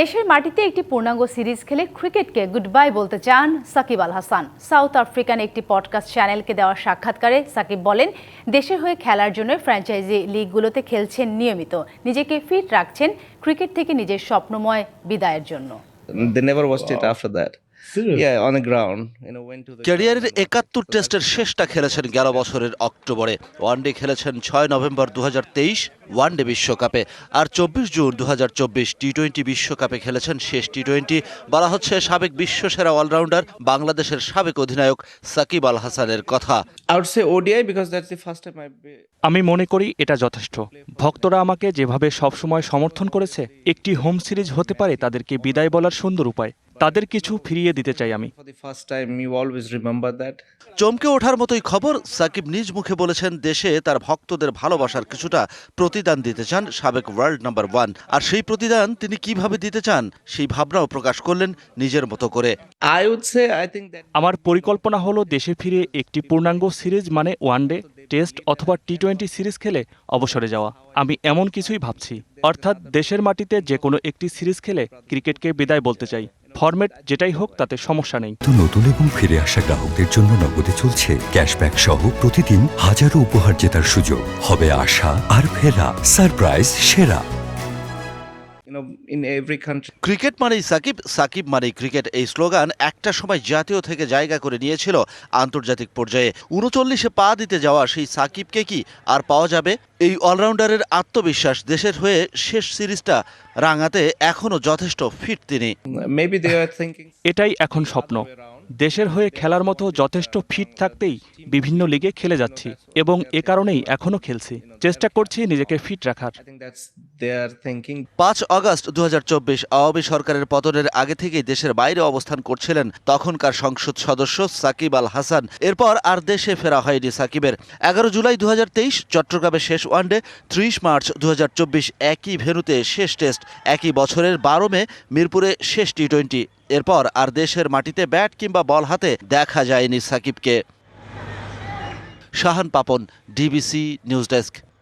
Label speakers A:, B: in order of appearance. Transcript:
A: দেশের মাটিতে একটি পূর্ণাঙ্গ সিরিজ খেলে ক্রিকেটকে গুড বাই বলতে চান সাকিব আল হাসান। সাউথ আফ্রিকান একটি পডকাস্ট চ্যানেলকে দেওয়া সাক্ষাৎকারে সাকিব বলেন দেশের হয়ে খেলার জন্য ফ্র্যাঞ্চাইজি লিগগুলোতে খেলছেন নিয়মিত। নিজেকে ফিট রাখছেন ক্রিকেট থেকে নিজের স্বপ্নময় বিদায়ের জন্য.
B: ক্যারিয়ারের একাত্তর টেস্টের শেষটা খেলেছেন গেল বছরের অক্টোবরে। ওয়ানডে খেলেছেন ছয় নভেম্বর দুহাজার তেইশ ওয়ানডে বিশ্বকাপে। আর চব্বিশ জুন দু টি টোয়েন্টি বিশ্বকাপে খেলেছেন শেষ টি টোয়েন্টি বলা হচ্ছে সাবেক বিশ্বসেরা অলরাউন্ডার বাংলাদেশের সাবেক অধিনায়ক সাকিব আল হাসানের কথা.
C: আমি মনে করি এটা যথেষ্ট। ভক্তরা আমাকে যেভাবে সবসময় সমর্থন করেছে একটি হোম সিরিজ হতে পারে তাদেরকে বিদায় বলার সুন্দর উপায়। তাদের কিছু ফিরিয়ে দিতে চাই আমি।
B: চমকে ওঠার মতোই খবর সাকিব নিজ মুখে বলেছেন দেশে তার ভক্তদের ভালোবাসার কিছুটা প্রতিদান দিতে চান সাবেক ওয়ার্ল্ড নাম্বার ওয়ান। আর সেই প্রতিদান তিনি কীভাবে দিতে চান সেই ভাবনাও প্রকাশ করলেন নিজের মতো করে।
C: আমার পরিকল্পনা হলো দেশে ফিরে একটি পূর্ণাঙ্গ সিরিজ মানে ওয়ানডে টেস্ট অথবা টি টোয়েন্টি সিরিজ খেলে অবসরে যাওয়া। আমি এমন কিছুই ভাবছি। অর্থাৎ দেশের মাটিতে যে কোনো একটি সিরিজ খেলে ক্রিকেটকে বিদায় বলতে চাই। ফরম্যাট যেটাই হোক, তাতে সমস্যা নেই।
D: নতুন এবং ফিরে আসা গ্রাহকদের জন্য নগদে চলছে ক্যাশব্যাক সহ প্রতিদিন হাজারো উপহার জেতার সুযোগ। হবে আশা আর ফেরা সারপ্রাইজ সেরা।
E: Know in every country.
B: Cricket মানেই সাকিব সাকিব মানেই ক্রিকেট এই স্লোগান একটা সময় জাতীয় থেকে জায়গা করে নিয়েছিল আন্তর্জাতিক পর্যায়ে। উনচল্লিশে পা দিতে যাওয়া সেই সাকিবকে কি আর পাওয়া যাবে? এই অলরাউন্ডারের আত্মবিশ্বাস দেশের হয়ে শেষ সিরিজটা রাঙাতে এখনও যথেষ্ট ফিট তিনি।
C: এটাই এখন স্বপ্ন। দেশের হয়ে খেলার মতো যথেষ্ট ফিট থাকতেই বিভিন্ন লিগে খেলে যাচ্ছি এবং এ কারণেই এখনও খেলছি। চেষ্টা করছি নিজেকে ফিট রাখার.
B: পাঁচ দুহাজার চব্বিশ আওয়ামী সরকারের পতনের আগে থেকেই দেশের বাইরে অবস্থান করছিলেন তখনকার সংসদ সদস্য সাকিব আল হাসান। এরপর আর দেশে ফেরা হয়নি সাকিবের। এগারো জুলাই দুহাজার তেইশ চট্টগ্রামে শেষ ওয়ানডে, ত্রিশ মার্চ দুহাজার চব্বিশ একই ভেন্যুতে শেষ টেস্ট। একই বছরের বারো মে মিরপুরে শেষ টি টোয়েন্টি। এরপর আর দেশের মাটিতে ব্যাট কিংবা বল হাতে দেখা যায়নি সাকিবকে। Shahan Papon, DBC news desk.